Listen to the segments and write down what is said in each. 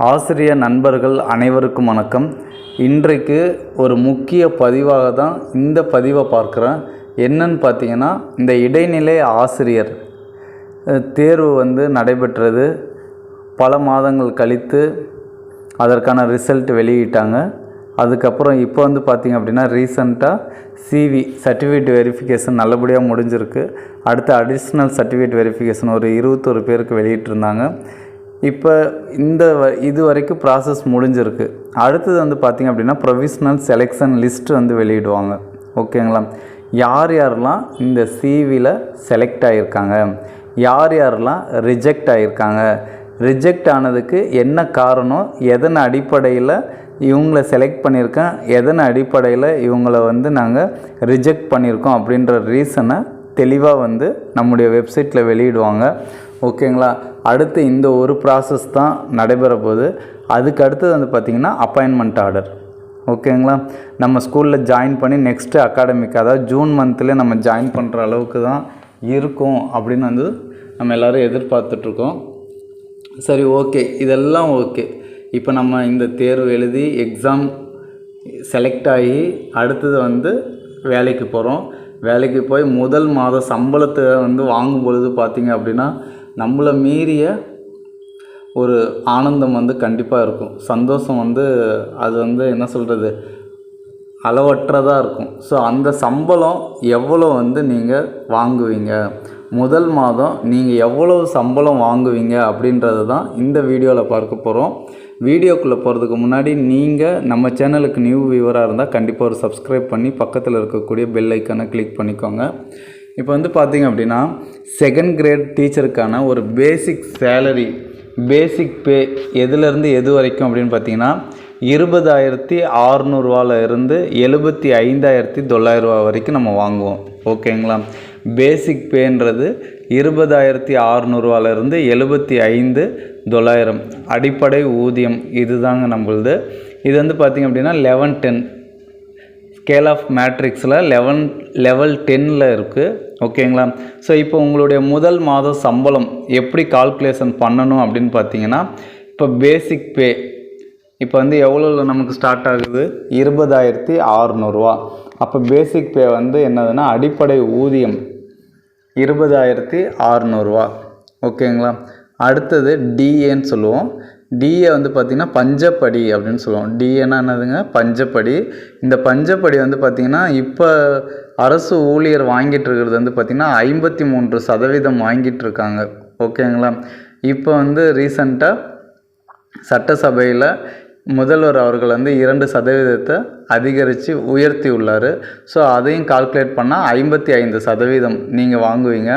ஆசிரிய நண்பர்கள் அனைவருக்கும் வணக்கம். இன்றைக்கு ஒரு முக்கிய பதிவாக தான் இந்த பதிவை பார்க்குறேன். என்னன்னு பார்த்தீங்கன்னா இந்த இடைநிலை ஆசிரியர் தேர்வு வந்து நடைபெற்றது. பல மாதங்கள் கழித்து அதற்கான ரிசல்ட் வெளியிட்டாங்க. அதுக்கப்புறம் இப்போ வந்து பார்த்திங்க அப்படின்னா ரீசண்டாக சிவி சர்டிஃபிகேட் வெரிஃபிகேஷன் நல்லபடியாக முடிஞ்சிருக்கு. அடுத்து அடிஷ்னல் சர்டிஃபிகேட் வெரிஃபிகேஷன் ஒரு இருபத்தொரு பேருக்கு வெளியிட்டிருந்தாங்க. இப்போ இந்த இது வரைக்கும் ப்ராசஸ் முடிஞ்சிருக்கு. அடுத்தது வந்து பார்த்திங்க அப்படின்னா ப்ரொவிஷ்னல் செலெக்ஷன் லிஸ்ட் வந்து வெளியிடுவாங்க. ஓகேங்களா? யார் யாரெல்லாம் இந்த சிவியில் செலக்ட் ஆகியிருக்காங்க யார் யாரெல்லாம் ரிஜெக்ட் ஆகியிருக்காங்க ரிஜெக்ட் ஆனதுக்கு என்ன காரணம்? எதன் அடிப்படையில் இவங்கள செலக்ட் பண்ணியிருக்கேன்? எதன் அடிப்படையில் இவங்கள வந்து நாங்கள் ரிஜெக்ட் பண்ணியிருக்கோம்? அப்படின்ற ரீசனை தெளிவாக வந்து நம்முடைய வெப்சைட்டில் வெளியிடுவாங்க. ஓகேங்களா? அடுத்து இந்த ஒரு ப்ராசஸ் தான் நடைபெற போகுது. அதுக்கு அடுத்தது வந்து பார்த்திங்கன்னா அப்பாயின்மெண்ட் ஆர்டர் ஓகேங்களா? நம்ம ஸ்கூலில் ஜாயின் பண்ணி நெக்ஸ்ட்டு அகாடமிக் அதாவது ஜூன் மந்த்தில் நம்ம ஜாயின் பண்ணுற அளவுக்கு தான் இருக்கும் அப்படின்னு வந்து நம்ம எல்லோரும் எதிர்பார்த்துட்ருக்கோம் சரி ஓகே இதெல்லாம் ஓகே இப்போ நம்ம இந்த தேர்வு எழுதி எக்ஸாம் செலக்ட் ஆகி அடுத்தது வந்து வேலைக்கு போகிறோம் வேலைக்கு போய் முதல் மாத சம்பளத்தை வந்து வாங்கும் பொழுது பார்த்திங்க அப்படின்னா நம்மளை மீறிய ஒரு ஆனந்தம் வந்து கண்டிப்பாக இருக்கும். சந்தோஷம் வந்து அது வந்து என்ன சொல்கிறது அளவற்றதாக இருக்கும். ஸோ அந்த சம்பளம் எவ்வளோ வந்து நீங்கள் வாங்குவீங்க? முதல் மாதம் நீங்கள் எவ்வளோ சம்பளம் வாங்குவீங்க அப்படின்றது தான் இந்த வீடியோவில் பார்க்க போகிறோம் வீடியோக்குள்ளே போகிறதுக்கு முன்னாடி நீங்கள் நம்ம சேனலுக்கு நியூ வியூவராக இருந்தால் கண்டிப்பாக ஒரு சப்ஸ்கிரைப் பண்ணி பக்கத்தில் இருக்கக்கூடிய பெல் ஐக்கானை கிளிக் பண்ணிக்கோங்க. இப்போ வந்து பார்த்தீங்க அப்படின்னா செகண்ட் கிரேட் டீச்சருக்கான ஒரு பேசிக் சேலரி பேசிக் பே எதுலேருந்து எது வரைக்கும் அப்படின்னு பார்த்தீங்கன்னா இருபதாயிரத்தி அறநூறுவால இருந்து எழுபத்தி ஐந்தாயிரத்தி தொள்ளாயிரரூவா வரைக்கும் நம்ம வாங்குவோம். ஓகேங்களா பேசிக் பேன்றது இருபதாயிரத்தி அறநூறுவால இருந்து எழுபத்தி ஐந்து தொள்ளாயிரம். அடிப்படை ஊதியம் இதுதாங்க நம்மளது. இது வந்து பார்த்திங்க அப்படின்னா லெவன் டென் ஸ்கேல் ஆஃப் மேட்ரிக்ஸில் லெவன் லெவல் டென்னில் இருக்குது ஓகேங்களா ஸோ இப்போ உங்களுடைய முதல் மாத சம்பளம் எப்படி கால்குலேஷன் பண்ணணும் அப்படின்னு பார்த்தீங்கன்னா இப்போ பேசிக் பே இப்போ வந்து எவ்வளோ நமக்கு ஸ்டார்ட் ஆகுது? இருபதாயிரத்தி அறநூறுவா. அப்போ பேசிக் பே வந்து என்னதுன்னா அடிப்படை ஊதியம் இருபதாயிரத்தி அறநூறுவா. ஓகேங்களா அடுத்தது டிஏன்னு சொல்லுவோம். டிஏ வந்து பார்த்திங்கன்னா பஞ்சப்படி அப்படின்னு சொல்லுவோம். டிஏன்னா என்னதுங்க? பஞ்சப்படி. இந்த பஞ்சப்படி வந்து பார்த்திங்கன்னா இப்போ அரசு ஊழியர் வாங்கிட்டு இருக்கிறது வந்து பார்த்திங்கன்னா ஐம்பத்தி மூன்று சதவீதம் வாங்கிட்டு இருக்காங்க. ஓகேங்களா? இப்போ வந்து ரீசண்டாக சட்டசபையில் முதல்வர் அவர்கள் வந்து இரண்டு சதவீதத்தை அதிகரித்து உயர்த்தி உள்ளார். ஸோ அதையும் கால்குலேட் பண்ணால் ஐம்பத்தி ஐந்து சதவீதம் நீங்கள் வாங்குவீங்க.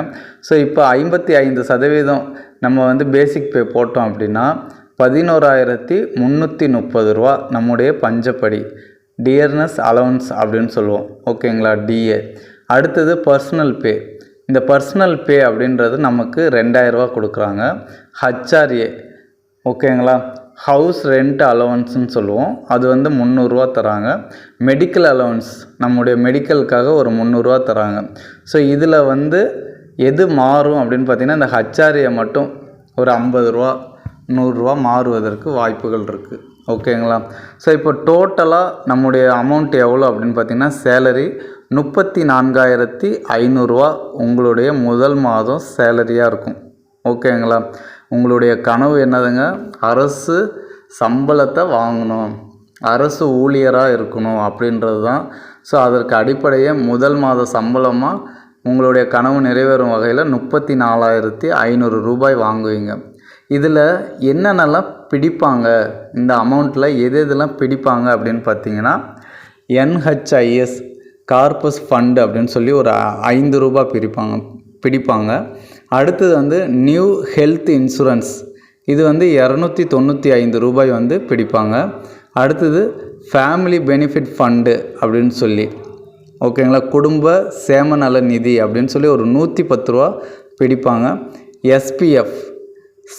ஸோ இப்போ ஐம்பத்தி ஐந்து சதவீதம் நம்ம வந்து பேசிக் பே போட்டோம் அப்படின்னா பதினோராயிரத்தி முந்நூற்றி முப்பது ரூபா நம்முடைய பஞ்சப்படி. டியர்னஸ் அலவன்ஸ் அப்படின்னு சொல்லுவோம். ஓகேங்களா டிஏ அடுத்தது பர்சனல் பே இந்த பர்சனல் பே அப்படின்றது நமக்கு ரெண்டாயிரரூவா கொடுக்குறாங்க. ஹச்ஆர்ஏ ஓகேங்களா ஹவுஸ் ரெண்ட் அலவன்ஸ்னு சொல்லுவோம். அது வந்து முந்நூறுரூவா தராங்க. மெடிக்கல் அலவன்ஸ் நம்முடைய மெடிக்கலுக்காக ஒரு முந்நூறுரூவா தராங்க. ஸோ இதில் வந்து எது மாறும் அப்படின்னு பார்த்தீங்கன்னா இந்த ஹச்ஆர்ஏ மட்டும் ஒரு ஐம்பது ரூபா நூறுரூவா மாறுவதற்கு வாய்ப்புகள் இருக்குது ஓகேங்களா? ஸோ இப்போ டோட்டலாக நம்முடைய அமௌண்ட் எவ்வளோ அப்படின்னு பார்த்தீங்கன்னா சேலரி முப்பத்தி நான்காயிரத்தி ஐநூறுரூவா உங்களுடைய முதல் மாதம் சேலரியாக இருக்கும். ஓகேங்களா? உங்களுடைய கனவு என்னதுங்க? அரசு சம்பளத்தை வாங்கணும். அரசு ஊழியராக இருக்கணும் அப்படின்றது தான் ஸோ அதற்கு அடிப்படையே முதல் மாத சம்பளமாக உங்களுடைய கனவு நிறைவேறும் வகையில் முப்பத்தி நாலாயிரத்தி ஐநூறு ரூபாய் வாங்குவீங்க. இதில் என்னென்னலாம் பிடிப்பாங்க? இந்த அமௌண்ட்டில் எது எதெல்லாம் பிடிப்பாங்க அப்படின்னு பார்த்தீங்கன்னா என்ஹெச்ஐஎஸ் கார்பஸ் ஃபண்டு அப்படின்னு சொல்லி ஒரு ஐந்து ரூபாய் பிரிப்பாங்க பிடிப்பாங்க. அடுத்தது வந்து நியூ ஹெல்த் இன்சூரன்ஸ். இது வந்து இரநூத்தி தொண்ணூற்றி ஐந்து ரூபாய் வந்து பிடிப்பாங்க. அடுத்தது ஃபேமிலி பெனிஃபிட் ஃபண்டு அப்படின்னு சொல்லி. ஓகேங்களா? குடும்ப சேம நல நிதி அப்படின்னு சொல்லி ஒரு நூற்றி பத்து ரூபா பிடிப்பாங்க. எஸ்பிஎஃப்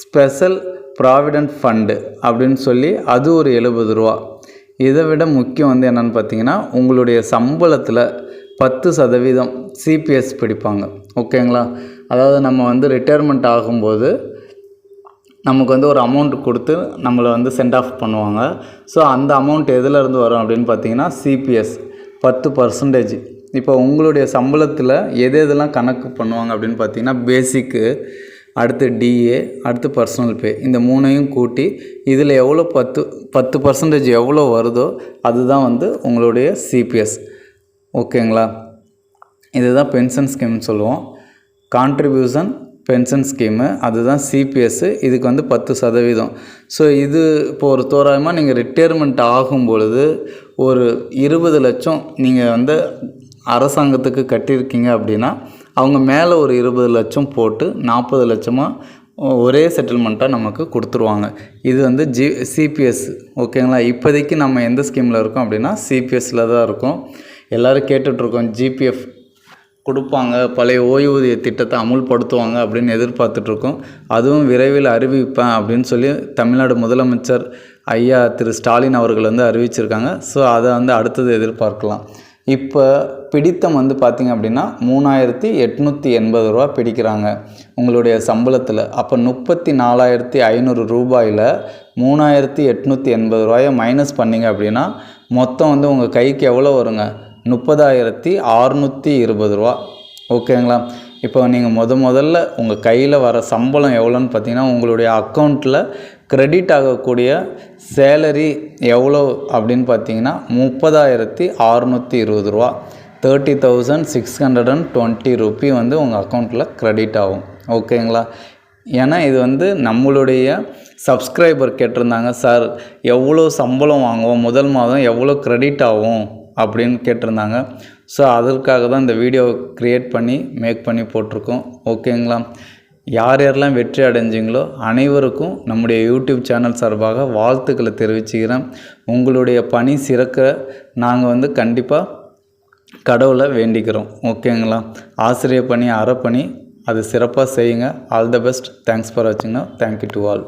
ஸ்பெஷல் ப்ராவிடெண்ட் ஃபண்டு அப்படின்னு சொல்லி அது ஒரு எழுபது ரூபா. இதை விட முக்கியம் வந்து என்னென்னு பார்த்தீங்கன்னா உங்களுடைய சம்பளத்தில் பத்து சதவீதம் சிபிஎஸ் பிடிப்பாங்க. ஓகேங்களா? அதாவது நம்ம வந்து ரிட்டையர்மெண்ட் ஆகும்போது நமக்கு வந்து ஒரு அமௌண்ட் கொடுத்து நம்மளை வந்து சென்ட் ஆஃப் பண்ணுவாங்க. ஸோ அந்த அமௌண்ட் எதுலேருந்து வரும் அப்படின்னு பார்த்தீங்கன்னா சிபிஎஸ் பத்து பர்சன்டேஜ் இப்போ உங்களுடைய சம்பளத்தில் எது எதெல்லாம் கணக்கு பண்ணுவாங்க அப்படின்னு பார்த்தீங்கன்னா பேசிக்கு அடுத்து டிஏ அடுத்து பர்சனல் பே இந்த மூணையும் கூட்டி இதில் எவ்வளோ பத்து பத்து பர்சன்டேஜ் எவ்வளோ வருதோ அதுதான் வந்து உங்களுடைய சிபிஎஸ் ஓகேங்களா? இதுதான் பென்ஷன் ஸ்கீம்னு சொல்லுவோம். கான்ட்ரிபியூஷன் பென்ஷன் ஸ்கீமு அதுதான் சிபிஎஸ்ஸு இதுக்கு வந்து பத்து சதவீதம். ஸோ இது இப்போ ஒரு தோராயமாக நீங்கள் ரிட்டையர்மெண்ட் ஆகும் பொழுது ஒரு இருபது லட்சம் நீங்கள் வந்து அரசாங்கத்துக்கு கட்டியிருக்கீங்க அப்படின்னா அவங்க மேலே ஒரு இருபது லட்சம் போட்டு நாற்பது லட்சமாக ஒரே செட்டில்மெண்ட்டாக நமக்கு கொடுத்துருவாங்க. இது வந்து ஜி சிபிஎஸ் ஓகேங்களா? இப்போதைக்கு நம்ம எந்த ஸ்கீமில் இருக்கோம் அப்படின்னா சிபிஎஸ்சில் தான் இருக்கோம். எல்லோரும் கேட்டுட்ருக்கோம் ஜிபிஎஃப் கொடுப்பாங்க பழைய ஓய்வூதிய திட்டத்தை அமுல்படுத்துவாங்க அப்படின்னு எதிர்பார்த்துட்ருக்கோம். அதுவும் விரைவில் அறிவிப்பேன் அப்படின்னு சொல்லி தமிழ்நாடு முதலமைச்சர் ஐயா திரு ஸ்டாலின் அவர்கள் வந்து அறிவிச்சிருக்காங்க. ஸோ அதை வந்து அடுத்தது எதிர்பார்க்கலாம். இப்போ பிடித்தம் வந்து பார்த்திங்க அப்படின்னா மூணாயிரத்தி எட்நூற்றி எண்பது ரூபா பிடிக்கிறாங்க உங்களுடைய சம்பளத்தில். அப்போ முப்பத்தி நாலாயிரத்தி ஐநூறு ரூபாயில் மூணாயிரத்தி எட்நூற்றி எண்பது ரூபாயை மைனஸ் பண்ணிங்க அப்படின்னா மொத்தம் வந்து உங்கள் கைக்கு எவ்வளோ வருங்க? முப்பதாயிரத்தி அறுநூற்றி இருபது ரூபா. ஓகேங்களா? இப்போ நீங்கள் முத முதல்ல உங்கள் கையில் வர சம்பளம் எவ்வளோன்னு பார்த்தீங்கன்னா உங்களுடைய அக்கௌண்ட்டில் கிரெடிட் ஆகக்கூடிய சேலரி எவ்வளோ அப்படின்னு பார்த்தீங்கன்னா முப்பதாயிரத்தி அறுநூற்றி இருபது ரூபா. Thirty thousand six hundred and twenty rupee வந்து உங்கள் அக்கௌண்ட்டில் க்ரெடிட் ஆகும். ஓகேங்களா ஏன்னா இது வந்து நம்மளுடைய சப்ஸ்கிரைபர் கேட்டிருந்தாங்க சார் எவ்வளோ சம்பளம் வாங்குவோம்? முதல் மாதம் எவ்வளோ க்ரெடிட் ஆகும்? அப்படின்னு கேட்டிருந்தாங்க. ஸோ அதற்காக தான் இந்த வீடியோ க்ரியேட் பண்ணி மேக் பண்ணி போட்டிருக்கோம். ஓகேங்களா யார் யாரெல்லாம் வெற்றி அடைஞ்சிங்களோ அனைவருக்கும் நம்முடைய யூடியூப் சேனல் சார்பாக வாழ்த்துக்களை தெரிவிச்சுக்கிறேன். உங்களுடைய பணி சிறக்க நாங்கள் வந்து கண்டிப்பாக கடவுளை வேண்டிக்கிறோம். ஓகேங்களா? ஆசிரியர் பணி அறப்பணி அது சிறப்பாக செய்யுங்க. All the best thanks for வாட்சிங்னா thank you to all